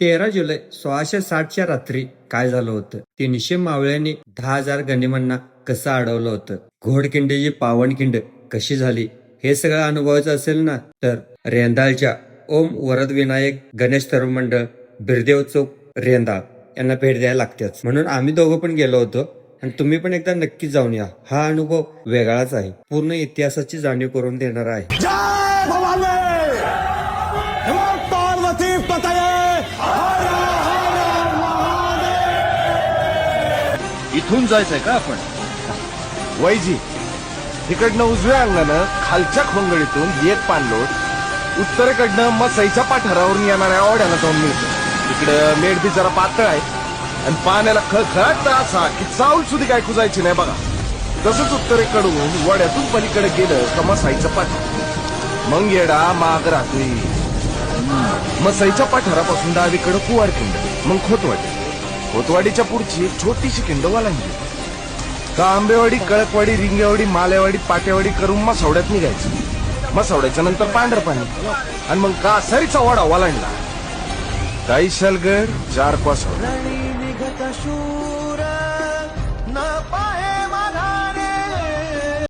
तेरा जुलै सोळाशे साठच्या रात्री काय झालं होतं? तीनशे मावळ्यांनी दहा हजार गणिमांना कसं अडवलं होतं? घोडकिंडीची पावनखिंड कशी झाली? हे सगळं अनुभवायचं असेल ना? तर रेंदाळच्या ओम वरद विनायक गणेश तरुण मंडळ बिरदेव चौक रेंदाळ. यांना भेट द्यायला लागतेच. म्हणून आम्ही दोघं पण गेलो होतो आणि तुम्ही पण एकदा नक्की जाऊन या. हा अनुभव वेगळाच आहे. पूर्ण इतिहासाची जाणीव करून देणार आहे. इथून जायचंय का आपण? वैजी तिकडनं उजव्या अंगानं खालच्या खोंगळीतून एक पाणलोट उत्तरेकडनं मसईच्या पाठारावरून येणाऱ्या ओढ्याला जाऊन मिळतं. इकडं मेडबी जरा पातळ आहे आणि पाण्याला खळखळाट असा की चावल सुधी काय कुजायची नाही बघा. तसंच उत्तरेकडून वड्यातून पलीकडे गेलं का मसाईचं पाठ मग येडा माग रात्री. मसाईच्या पाठारापासून डावीकडं कुवारखिंड मग खोतवाडी. खोतवाडीच्या पुढची एक छोटीशी खिंड वालांगी का आंबेवाडी कळकवाडी रिंगेवाडी मालेवाडी पाटेवाडी करून मसावड्यात निघायचं? मसावड्याच्या नंतर पांढर पाणी आणि मग का सरीचा वाडा वालांडला काही शलगड चार पाच शूर